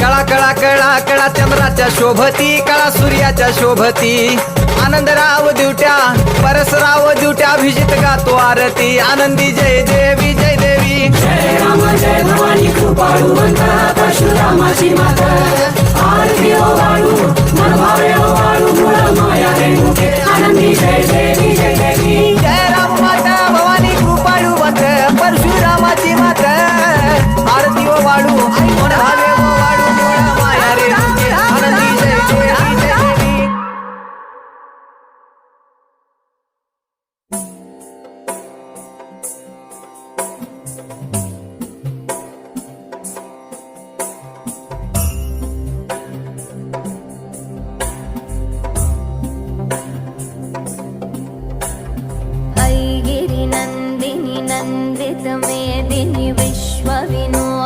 कळा कळा कळा कळा चंद्राच्या शोभती कळा सूर्याच्या शोभती. आनंदराव दिवट्या परसराव दिवट्या अभिजित गातो आरती. आनंदी जय देवी जय देवी जय जय भवानी परशुरामाची आरती ओ वाळू ओ वाळू माया रेणुके. आनंदी जय जय 路。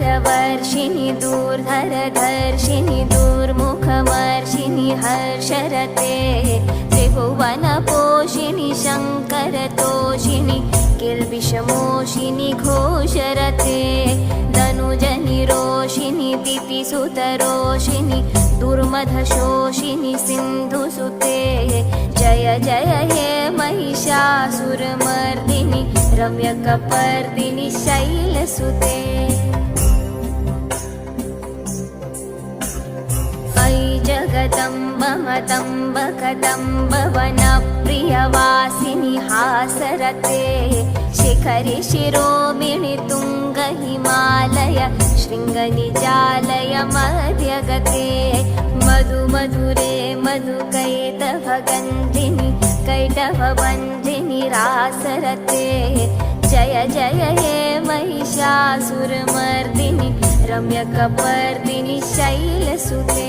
सुरवरवर्षिणि दूर्धरधर्षिणि दुर्मुखमर्षिणि हर्षरते। त्रिभुवनपोषिणि शङ्ख जलतोषिणि किल्बिषमोषिनि घोषरते। धनुजनि रोषिणि दितिसुतरोषिणि दुर्मधशोषिनि सिन्धुसुते। जय जय हे महिषासुरमर्दिनि रम्यकपर्दिनि शैलसुते जगदम्ब मतम्ब कदम्ब वनप्रियवासिनि हासरते। शिखरि शिरोमिणि तुङ्ग हिमालय शृङ्गनिजालय मध्यगते मधु मधुरे मधुकैटभगन्धिनि कैटभबन्धिनि रासरते। जय जय हे महिषासुरमर्दिनि रम्यकपर्दिनि शैलसुते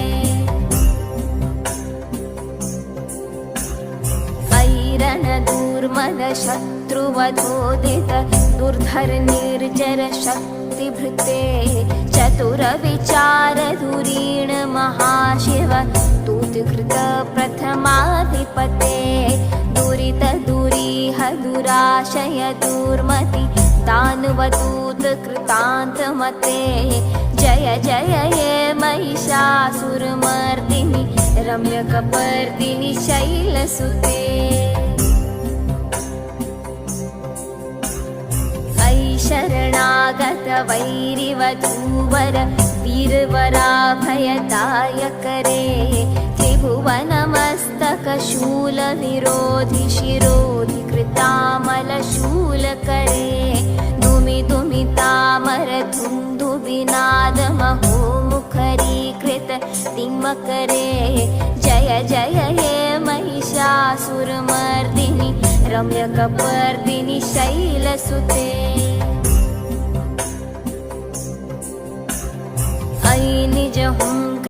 ऐरणदूर्मदशत्रुवधोदित दुर्धर निर्जर शक्तिभृते चतुरविचारधुरीण महाशिव तूतिकृत प्रथमाधिपते दुरित दुरीह दुराशय दुर्मति दानवदूत कृतान्तमते जय जय हे महिषासुरमर्दिनि रम्यकपर्दिनि शैलसुते ऐ शरणागत वैरिवधूवर वीरवराभयदायकरे त्रिभुवनमस्तकशूलविरोधि शिरोधि कृतामलशूलकरे दुमि दुमि तामर धुन्धुविनाद महोमुखरीकृत तिमकरे जय जय हे महिषासुरमर्दिनि रम्यकपर्दिनि शैलसुते 也红